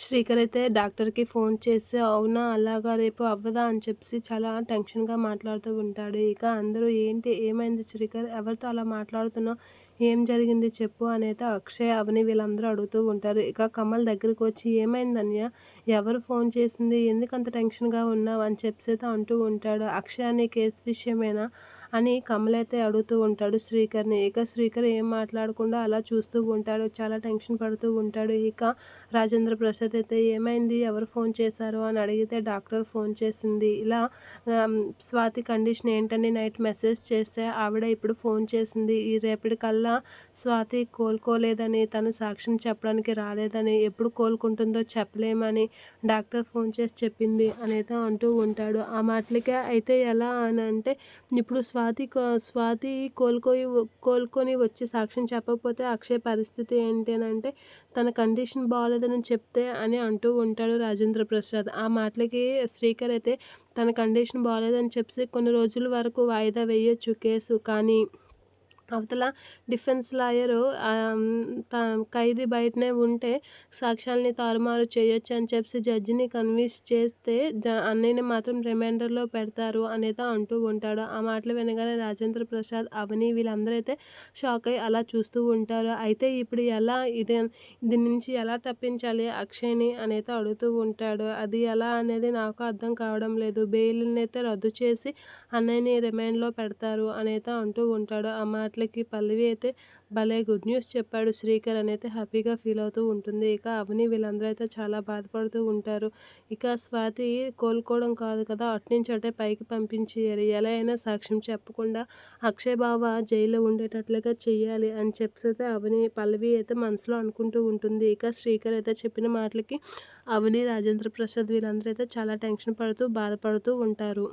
శ్రీకర్ అయితే డాక్టర్కి ఫోన్ చేసి అవునా అలాగా రేపు అవ్వదా? అని చెప్పి చాలా టెన్షన్గా మాట్లాడుతూ ఉంటాడు. ఇక అందరూ ఏంటి ఏమైంది శ్రీకర్? ఎవరితో అలా మాట్లాడుతున్నావు? ఏం జరిగింది చెప్పు అనేది అక్షయ్ అవని వీళ్ళందరూ అడుగుతూ ఉంటారు. ఇక కమల్ దగ్గరికి వచ్చి ఏమైంది అన్య? ఎవరు ఫోన్ చేసింది? ఎందుకంత టెన్షన్గా ఉన్నావు? అని చెప్పి అంటూ ఉంటాడు. అక్షయ్ అనే కేసు విషయమేనా? అని కమల్ అయితే అడుగుతూ ఉంటాడు శ్రీకర్ని. ఇక శ్రీకర్ ఏం మాట్లాడకుండా అలా చూస్తూ ఉంటాడు. చాలా టెన్షన్ పడుతూ ఉంటాడు. ఇక రాజేంద్ర ప్రసాద్ అయితే ఏమైంది? ఎవరు ఫోన్ చేశారు? అని అడిగితే డాక్టర్ ఫోన్ చేసింది. ఇలా స్వాతి కండిషన్ ఏంటని నైట్ మెసేజ్ చేస్తే ఆవిడ ఇప్పుడు ఫోన్ చేసింది. ఈ రేపటి కల్లా స్వాతి కోలుకోలేదని తను సాక్ష్యం చెప్పడానికి రాలేదని ఎప్పుడు కోలుకుంటుందో చెప్పలేమని డాక్టర్ ఫోన్ చేసి చెప్పింది అనేది అంటూ ఉంటాడు. ఆ మాటలకే అయితే ఎలా అని అంటే ఇప్పుడు స్వాతి స్వాతి కోలుకొని కోలుకొని వచ్చి సాక్ష్యం చెప్పకపోతే అక్షయ్ పరిస్థితి ఏంటి అని అంటే తన కండిషన్ బాగాలేదని చెప్తే అని అంటూ ఉంటాడు రాజేంద్ర ప్రసాద్. ఆ మాటలకి శ్రీకర్ అయితే తన కండిషన్ బాగాలేదని చెప్పి కొన్ని రోజుల వరకు వాయిదా వేయొచ్చు కేసు. కానీ అవతల డిఫెన్స్ లాయరు ఖైదీ బయటనే ఉంటే సాక్ష్యాలని తారుమారు చేయొచ్చు అని చెప్పి జడ్జిని కన్విన్స్ చేస్తే అన్నయ్యని మాత్రం రిమైండర్లో పెడతారు అనేది అంటూ ఉంటాడు. ఆ మాటలు వినగానే రాజేంద్ర ప్రసాద్ అవని వీళ్ళందరూ అయితే షాక్ అయ్యి అలా చూస్తూ ఉంటారు. అయితే ఇప్పుడు ఎలా ఇదే దీని నుంచి ఎలా తప్పించాలి అక్షయ్ని అనేది అడుగుతూ ఉంటాడు. అది ఎలా అనేది నాకు అర్థం కావడం లేదు. బెయిల్ని అయితే రద్దు చేసి అన్నయ్యని రిమైండ్లో పెడతారు అనేది అంటూ ఉంటాడు. ఆ మాటలు మాటలకి పల్లవి అయితే భలే గుడ్ న్యూస్ చెప్పాడు. శ్రీకర్ అని అయితే హ్యాపీగా ఫీల్ అవుతూ ఉంటుంది. ఇక అవని వీళ్ళందరూ అయితే చాలా బాధపడుతూ ఉంటారు. ఇక స్వాతి కోలుకోవడం కాదు కదా అట్నుంచి అటే పైకి పంపించేయాలి ఎలా అయినా సాక్ష్యం చెప్పకుండా అక్షయ్ బావ జైల్లో ఉండేటట్లుగా చెయ్యాలి అని చెప్పితే అవని పల్లవి అయితే మనసులో అనుకుంటూ ఉంటుంది. ఇక శ్రీకర్ అయితే చెప్పిన మాటలకి అవని రాజేంద్ర ప్రసాద్ వీళ్ళందరూ అయితే చాలా టెన్షన్ పడుతూ బాధపడుతూ ఉంటారు.